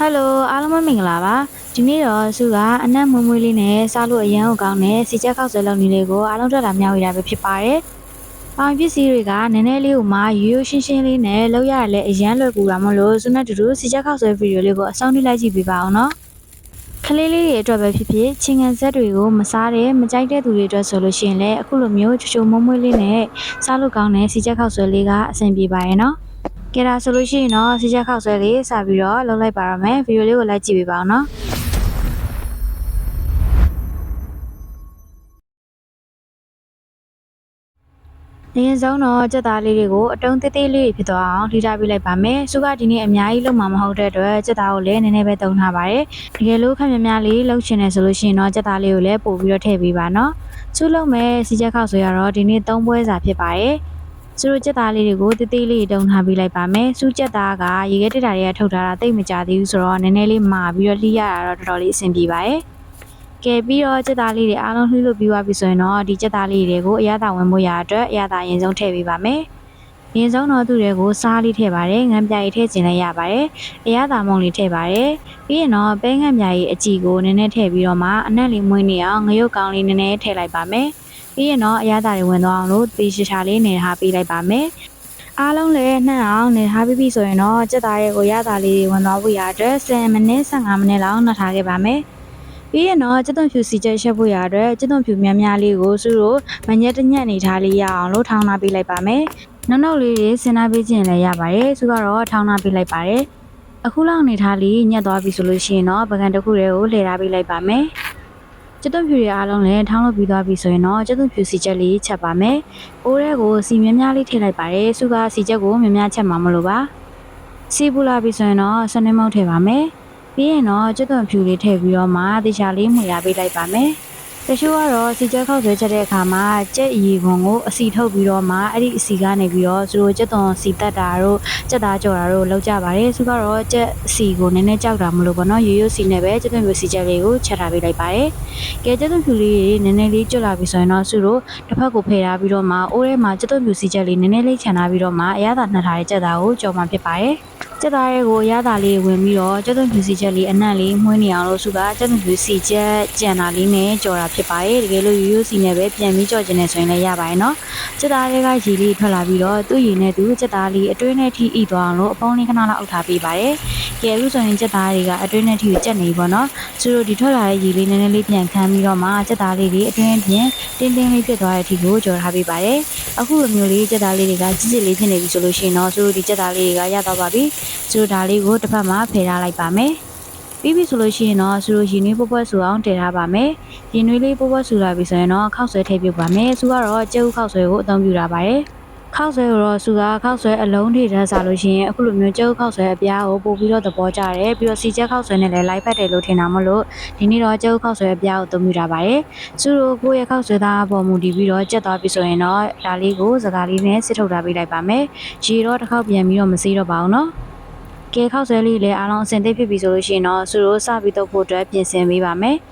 ဟယ်လိုအားလုံးပဲမင်္ဂလာပါဒီနေ့တော့စုကအနက်မွေးမွေးလေးနဲ့စားလို့အရန်ကိုကောင်းတဲ့စီချက်ခောက်ဆွဲလုပ်နေလေးကိုအားလုံးတက်တာမျှဝေတာပဲဖြစ်ပါတယ်။ပေါင်ပစ္စည်းတွေကနည်းနည်းလေးကိုမှရိုးရိုးရှင်းရှင်းလေးနဲ့လုပ်ရရလဲအရန်လွယ်ကူတာမလို့စုနဲ့တူတူစီချက်ခောက်ဆွဲဗီဒီယိုလေးကိုအဆုံးထိလိုက်ကြည့်ပေးပါအောင်နော်။ကလေးလေးတွေအတွက်ပဲဖြစ်ဖြစ်ချင်းငံဆက်တွေကိုမစားတဲ့မကြိုက်တဲ့သူတွေအတွက်ဆိုလို့ရှိရင်လည်းအခုလိုမျိုးချိုချိုမွေးမွေးလေးနဲ့စားလို့ကောင်းတဲ့စီချက်ခောက်ဆွဲလေးကအဆင်ပြေပါရဲ့နော်။ ကဲဒါဆိုလို့ရှိရင်တော့စီချက်ခောက်ဆွဲလေးစပြီးတော့လုပ်လိုက်ပါရမယ်ဗီဒီယိုလေးကိုလိုက်ကြည့်ပေးပါအောင်နော်ဒီရင်ဆုံးတော့ကြက်သားလေးတွေကိုအတုံးသေးသေးလေးတွေဖြစ်သွားအောင်ထိထားပေးလိုက်ပါမယ်။စုကဒီနေ့အများကြီးလုံးမှာမဟုတ်တဲ့အတွက်ကြက်သားကိုလည်းနည်းနည်းပဲတုံထားပါတယ်။တကယ်လို့ခက်များများလေးလှုပ်ချင်တယ်ဆိုလို့ရှိရင်တော့ကြက်သားလေးကိုလည်းပို့ပြီးတော့ထည့်ပေးပါနော်။စုလုံးမဲ့စီချက်ခောက်ဆွဲရတော့ဒီနေ့၃ပွဲစာဖြစ်ပါတယ်။ စူးကြက်သားလေးတွေကိုတေးသေးလေးတုံထားပေးလိုက်ပါမယ်။စူးကြက်သားကရေခဲတက်တာတွေကထုတ်ထားတာတိတ်မကြသေးဘူးဆိုတော့နည်းနည်းလေးမာပြီးတော့လှိရတာတော့တော်တော်လေးအဆင်ပြေပါရဲ့။ကဲပြီးတော့ကြက်သားလေးတွေအားလုံးလှိလို့ပြီးသွားပြီဆိုရင်တော့ဒီကြက်သားလေးတွေကိုအရသာဝင်ဖို့ရအတွက်အရသာရင်ဆုံးထည့်ပေးပါမယ်။ရင်ဆုံးတော့သူ့တွေကိုစားလေးထည့်ပါတယ်။ငံပြားရီထည့်ကျင်လည်းရပါတယ်။အရသာမုံလေးထည့်ပါတယ်။ပြီးရင်တော့ပဲငံပြားရီအကြည့်ကိုနည်းနည်းထည့်ပြီးတော့မှအနက်လေးမွေးနေအောင်ငရုတ်ကောင်းလေးနည်းနည်းထည့်လိုက်ပါမယ်။ ပြီးရင်တော့အရသာတွေဝင်သွားအောင်လို့တေးချာလေးနေထားပေးလိုက်ပါမယ်။အားလုံးလည်းနှံ့အောင်နေထားပြီးပြီဆိုရင်တော့စက်သားရဲ့ကိုရတာလေးတွေဝင်သွားဖို့ရအတွက်10မိနစ်15မိနစ်လောက်နှက်ထားခဲ့ပါမယ်။ပြီးရင်တော့စက်သွန်ဖြူစီချက်ရှက်ဖို့ရအတွက်စက်သွန်ဖြူများများလေးကိုစုလို့မညက်တညက်နေထားလေးရအောင်လို့ထောင်းထားပေးလိုက်ပါမယ်။နောက်နောက်လေးတွေဆင်းထားပေးခြင်းလည်းရပါတယ်။စုကတော့ထောင်းထားပေးလိုက်ပါတယ်။အခုလောက်နေထားလေးညက်သွားပြီဆိုလို့ရှိရင်တော့ပကံတစ်ခုတည်းကိုလှည့်ထားပေးလိုက်ပါမယ်။ ကျက်သွန်ဖြူတွေအားလုံးလည်းထောင်းလို့ပြီးသွားပြီဆိုရင်တော့ကျက်သွန်ဖြူစီချက်လေးချက်ပါမယ်။အိုးထဲကိုစီများများလေးထည့်လိုက်ပါတယ်။စုကစီချက်ကိုများများချက်မှာမလို့ပါ။စီပူလာပြီဆိုရင်တော့စနေမုတ်ထည့်ပါမယ်။ပြီးရင်တော့ကျက်သွန်ဖြူလေးထည့်ပြီးတော့မှတေချာလေးမှွေရပေးလိုက်ပါမယ်။ တချို့ကတော့စီချက်ခောက်ဆွဲချက်တဲ့အခါမှာကြက်ရီခွန်ကိုအစီထုတ်ပြီးတော့မှအဲ့ဒီအစီကနေပြီးတော့သူတို့ကျက်သွန်စီတက်တာတို့ကျက်သားကြော်တာတို့လောက်ကြပါတယ်။သူကတော့ကျက်စီကိုနည်းနည်းကြောက်တာမလို့ပေါ့နော်။ရိုးရိုးစီနဲ့ပဲကျက်သွန်ဖြူစီချက်လေးကိုချက်ထားပေးလိုက်ပါတယ်။ကဲကျက်သွန်ဖြူလေးတွေနည်းနည်းလေးကျွတ်လာပြီဆိုရင်တော့သူတို့တစ်ဖက်ကိုဖယ်ထားပြီးတော့မှအိုးထဲမှာကျက်သွန်ဖြူစီချက်လေးနည်းနည်းလေးခြံထားပြီးတော့မှအရသာနှက်ထားတဲ့ကျက်သားကိုကြော်မှဖြစ်ပါတယ်။ကျက်သားရဲ့ကိုရတာလေးဝင်ပြီးတော့ကျက်သွန်ဖြူစီချက်လေးအနံ့လေးမှုန်းနေအောင်လို့စုကကျက်သွန်ဖြူစီချက်ကြံတာလေးနဲ့ကြော်တာဖြစ်ပါတယ်တကယ်လို့ရိုးရိုးစီနဲ့ပဲပြန်ပြီးကြော်ကျင်နေဆိုရင်လည်းရပါတယ်နော်ကျက်သားတွေကရေလေးထွက်လာပြီးတော့သူ့ရည်နဲ့သူကျက်သားလေးအတွင်းနဲ့ထိဣသွားအောင်လို့အပေါင်းလေးခဏလောက်အုပ်ထားပေးပါတယ်ကဲလို့ဆိုရင်ကျက်သားတွေကအတွင်းနဲ့ထိကိုကျက်နေပြီပေါ့နော်သူတို့ဒီထွက်လာတဲ့ရေလေးနည်းနည်းလေးပြန်ခမ်းပြီးတော့မှကျက်သားလေးတွေအတွင်းပြင်တင်းတင်းလေးဖြစ်သွားတဲ့အထိကိုကြော်ထားပေးပါတယ်အခုလိုမျိုးလေးကျက်သားလေးတွေကကြီးကြီးလေးဖြစ်နေပြီဆိုလို့ရှိရင်တော့သူတို့ဒီကျက်သားလေးတွေကရတော့ပါပြီဆိုတော့ဒါလေးကိုတစ်ဖက်မှာဖယ်ထားလိုက်ပါမယ် ပြီးပြီဆိုလို့ရှိရင်တော့ဆူလိုရင်နွေးပွက်ပွက်ဆူအောင်တည်ထားပါမယ်ရင်နွေးလေးပွက်ပွက်ဆူလာပြီဆိုရင်တော့ခောက်ဆွဲထည့်ပြုတ်ပါမယ်ဆူကတော့ကျဲဥခောက်ဆွဲကိုအသုံးပြုထားပါတယ်ခောက်ဆွဲကိုတော့ဆူကခောက်ဆွဲအလုံးထိထားစားလို့ရှိရင်အခုလိုမျိုးကျဲဥခောက်ဆွဲအပြားကိုပို့ပြီးတော့သဘောကျတယ်ပြီးတော့စီကျဲခောက်ဆွဲနဲ့လည်းလိုက်ဖက်တယ်လို့ထင်တာမလို့ဒီနေ့တော့ကျဲဥခောက်ဆွဲအပြားကိုအသုံးပြုထားပါတယ်ဆူတို့ကိုယ့်ရဲ့ခောက်ဆွဲသားပေါ်မူတည်ပြီးတော့ကျက်သွားပြီဆိုရင်တော့ဒါလေးကိုစကားလေးနဲ့စစ်ထုတ်ထားပေးလိုက်ပါမယ်ရေတော့တစ်ခေါက်ပြန်ပြီးတော့မစေးတော့ပါဘူးနော် ကဲခောက်ဆွဲလေးလည်းအားလုံးအဆင်သင့်ဖြစ်ပြီဆိုလို့ရှိရင်တော့သူတို့စပြီးတော့ဖို့အတွက်ပြင်ဆင်ပေးပါမယ်။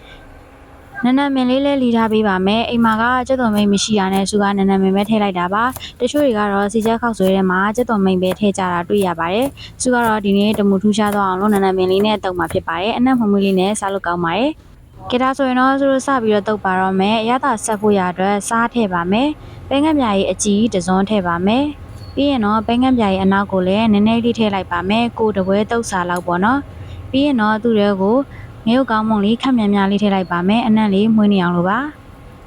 နနမင်လေးလည်းလီထားပေးပါမယ်။အိမ်မှာကကျက်တော်မိန်မရှိရနဲ့သူကနနမင်ပဲထည့်လိုက်တာပါ။တချို့တွေကတော့စီချက်ခောက်ဆွဲထဲမှာကျက်တော်မိန်ပဲထည့်ကြတာတွေ့ရပါတယ်။သူကတော့ဒီနေ့တမူထူးခြားသွားအောင်လို့နနမင်လေးနဲ့တုံမှာဖြစ်ပါတယ်။အနက်မမွေးလေးနဲ့စားလို့ကောင်းပါတယ်။ကဲဒါဆိုရင်တော့သူတို့စပြီးတော့တုတ်ပါတော့မယ်။အရသာဆက်ဖို့ရအတွက်စားထည့်ပါမယ်။ပဲငတ်မြာကြီးအကြီးတစ်စုံထည့်ပါမယ်။ ပြီးရင်တော့ပဲငန့်ပြာရဲ့အနောက်ကိုလည်းနည်းနည်းလေးထည့်လိုက်ပါမယ်ကိုတပွဲတုပ်စာလောက်ပေါ့နော်ပြီးရင်တော့သူ့ရဲ့ကိုငရုတ်ကောင်းမုံလေးခက်မြန်မြန်လေးထည့်လိုက်ပါမယ်အနံ့လေးမွေးနေအောင်လို့ပါ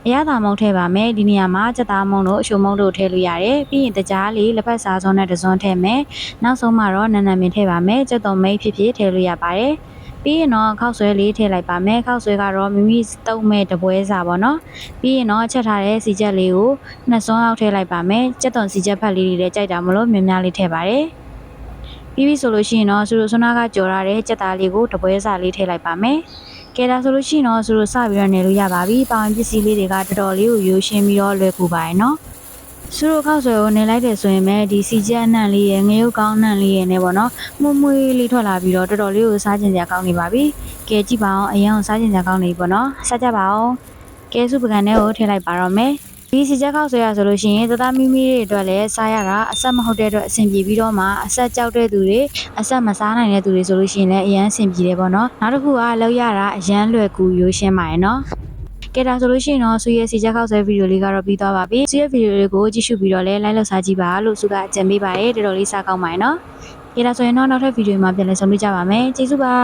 အရသာမုံထည့်ပါမယ်ဒီနေရာမှာစက်သားမုံတို့အချိုမုံတို့ထည့်လို့ရတယ်ပြီးရင်တကြားလေးလက်ဖက်စားစုံနဲ့တစွန်းထည့်မယ်နောက်ဆုံးမှာတော့နန်းနန်းမင်းထည့်ပါမယ်စက်သွုံမိတ်ဖြစ်ဖြစ်ထည့်လို့ရပါတယ် ပြီးရင်တော့ခောက်ဆွဲလေးထည့်လိုက်ပါမယ်ခောက်ဆွဲကတော့မိမိတုံးမဲ့တပွဲစာပေါ့နော်ပြီးရင်တော့ချက်ထားတဲ့စီချက်လေးကိုနှစ်စွန်းအောက်ထည့်လိုက်ပါမယ်ကြက်သွန်စီချက်ဖက်လေးတွေလည်းကြိုက်တာမလို့များများလေးထည့်ပါတယ်ပြီးပြီဆိုလို့ရှိရင်တော့ဆူရိုဆွနာကကြော်ရတဲ့ကြက်သားလေးကိုတပွဲစာလေးထည့်လိုက်ပါမယ်ကဲဒါဆိုလို့ရှိရင်တော့ဆူရိုစပြီးတော့နေလို့ရပါပြီ။ပေါင်ပစ္စည်းလေးတွေကတော်တော်လေးကိုရိုးရှင်းပြီးတော့လွယ်ကူပါရဲ့နော်။ ဆူရိုခောက်ဆွဲကိုနေလိုက်တယ်ဆိုရင်ပဲဒီစီချက်အနှံ့လေးရဲ့ငရုတ်ကောင်းအနှံ့လေးရဲ့နဲ့ပေါ့နော်။မှုမွေးလေးထွက်လာပြီးတော့တော်တော်လေးကိုစားကျင်စရာကောင်းနေပါပြီ။ကဲကြည့်ပါအောင်အရင်ကစားကျင်စရာကောင်းနေပြီပေါ့နော်။စားကြပါအောင်။ကဲစုပကံထဲကိုထည့်လိုက်ပါတော့မယ်။ဒီစီချက်ခောက်ဆွဲရဆိုလို့ရှိရင်သသားမိမိတွေအတွက်လည်းစားရတာအဆက်မဟုတ်တဲ့အတွက်အဆင်ပြေပြီးတော့မှအဆက်ကြောက်တဲ့သူတွေအဆက်မစားနိုင်တဲ့သူတွေဆိုလို့ရှိရင်လည်းအရန်အဆင်ပြေတယ်ပေါ့နော်နောက်တစ်ခုကလောက်ရတာအရန်လွယ်ကူရိုးရှင်းပါရဲ့နော် ကဲဒါဆိုလို့ရှိရင်တော့ဆူရဲ့စီချက်ခောက်ဆွဲဗီဒီယိုလေးကတော့ပြီးသွားပါပြီဆူရဲ့ဗီဒီယိုလေးကိုကြည့်ရှုပြီးတော့လည်း like လုပ်စားကြည့်ပါလို့ဆူကအကြံပေးပါတယ်တော်တော်လေးစားကောင်းပါရဲ့နော်ကဲဒါဆိုရင်တော့နောက်ထပ်ဗီဒီယိုမှာပြန်လည်ဆုံတွေ့ကြပါမယ်ကျေးဇူးပါ